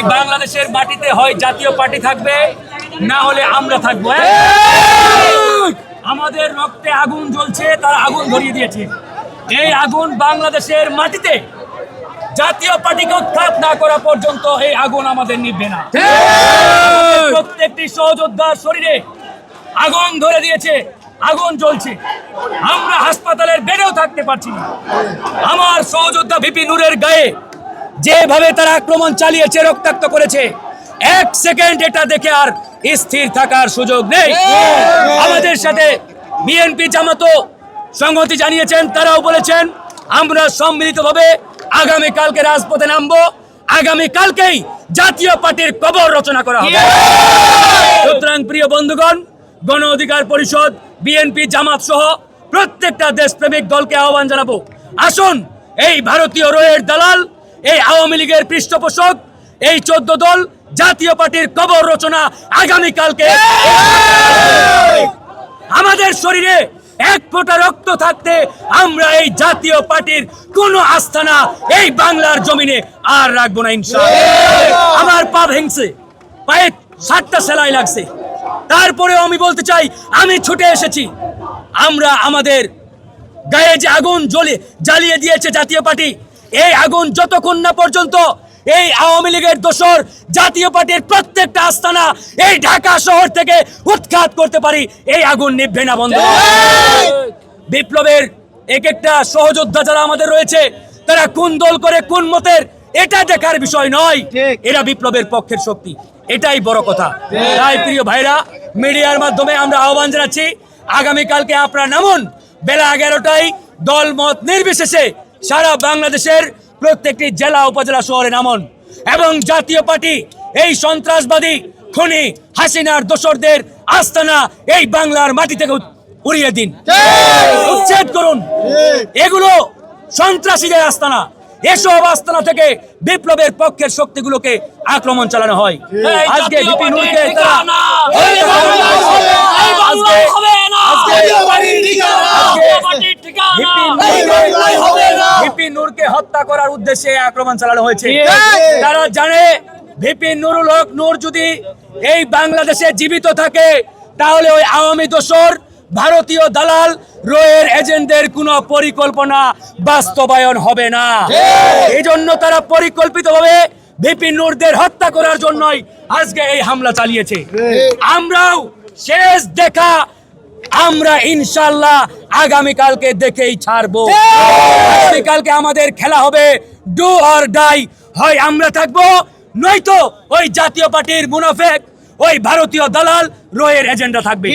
এই বাংলাদেশের মাটিতে হয় জাতীয় পার্টি থাকবে না হলে আমরা থাকব। হ্যাঁ? আমাদের রক্তে আগুন জ্বলছে তারা আগুন ধরিয়ে দিয়েছে। এই আগুন বাংলাদেশের মাটিতে জাতীয় পার্টিকে উৎখাত না করা পর্যন্ত এই আগুন আমাদের নিবে না। প্রত্যেকটি সহযোদ্ধার শরীরে আগুন ধরে দিয়েছে আগুন জ্বলছে। আমরা হাসপাতালের বেডেও থাকতে পারছি না। আমার সহযোদ্ধা ভিপি নূরের গায়ে যেভাবে তারা আক্রমণ চালিয়েছে রক্তাক্ত করেছে এক সেকেন্ড এটা দেখে আর স্থির থাকার সুযোগ নেই। আমাদের সাথে বিএনপি জামাতো সংহতি জানিয়েছেন তারাও বলেছেন আমরা সম্মিলিতভাবে আগামী কালকে রাজপথে নামবো। আগামীকালকেই জাতীয় পার্টির কবর রচনা করা হবে। সুতরাং প্রিয় বন্ধুগণ গণ অধিকার পরিষদ বিএনপি জামাত সহ প্রত্যেকটা দেশপ্রেমিক দলকে আহ্বান জানাব। আসুন এই ভারতীয় রোয়ের দালাল এই আওয়ামী লীগের পৃষ্ঠপোষক, এই চোদ্দ দল জাতীয় পার্টির কবর রচনা আগামী কালকে আমাদের শরীরে এক ফোঁটা রক্ত থাকতে আমরা এই জাতীয় পার্টির কোন আস্থানা এই বাংলার জমিনে আর রাখব না আমার পা ভেঙছে, পায়ে সাতটা সেলাই লাগছে। তারপরেও আমি বলতে চাই, আমি ছুটে এসেছি। আমরা আমাদের গায়ে যে আগুন জ্বলে জ্বালিয়ে দিয়েছে জাতীয় পার্টি এই আগুন যতক্ষণ না পর্যন্ত এই আওয়ামী লীগের দোসর জাতীয় পার্টির প্রত্যেকটা আস্তানা এই ঢাকা শহর থেকে উৎখাত করতে পারি এই আগুন নিভবে না বন্ধু বিপ্লবের এক একটা সহযোদ্ধা যারা আমাদের রয়েছে তারা কোন দল করে কোন মতের এটা দেখার বিষয় নয়। এরা বিপ্লবের পক্ষের শক্তি। এটাই বড় কথা। তাই প্রিয় ভাইরা মিডিয়ার মাধ্যমে আমরা আহ্বান জানাচ্ছি আগামীকালকে আপনারা নামুন। বেলা এগারোটায় দল মত নির্বিশেষে সারা বাংলাদেশের প্রত্যেকটি জেলা উপজেলা শহরে নামুন। এবং জাতীয় পার্টি এই সন্ত্রাসবাদী খুনি হাসিনার দোসরদের আস্তানা এই বাংলার মাটি থেকে উড়িয়ে দিন। উচ্ছেদ করুন। এগুলো সন্ত্রাসীদের আস্তানা। এসব আস্তানা থেকে বিপ্লবের পক্ষের শক্তিগুলোকে আক্রমণ চালানো হয়। আজকে ভিপি নূরকে হত্যা করার উদ্দেশ্যে আক্রমণ চালানো হয়েছে। তারা জানে ভিপি নুরুল হক নূর যদি এই বাংলাদেশে জীবিত থাকে তাহলে ওই আওয়ামী দোসর ভারতীয় দালাল রয়ের এজেন্টদের কোনো পরিকল্পনা বাস্তবায়ন হবে না। এই জন্য তারা পরিকল্পিতভাবে ভিপি নূরদের হত্যা করার জন্যই আজকে এই হামলা চালিয়েছে। আমরাও শেষ দেখা আমরা ইনশাল্লাহ আগামীকালকে দেখেই ছাড়বো। আগামীকালকে আমাদের খেলা হবে ডু অর ডাই হয় আমরা থাকব নয়তো ওই জাতীয় পার্টির মুনাফেক ওই ভারতীয় দালাল রয়ের এজেন্ডা থাকবে।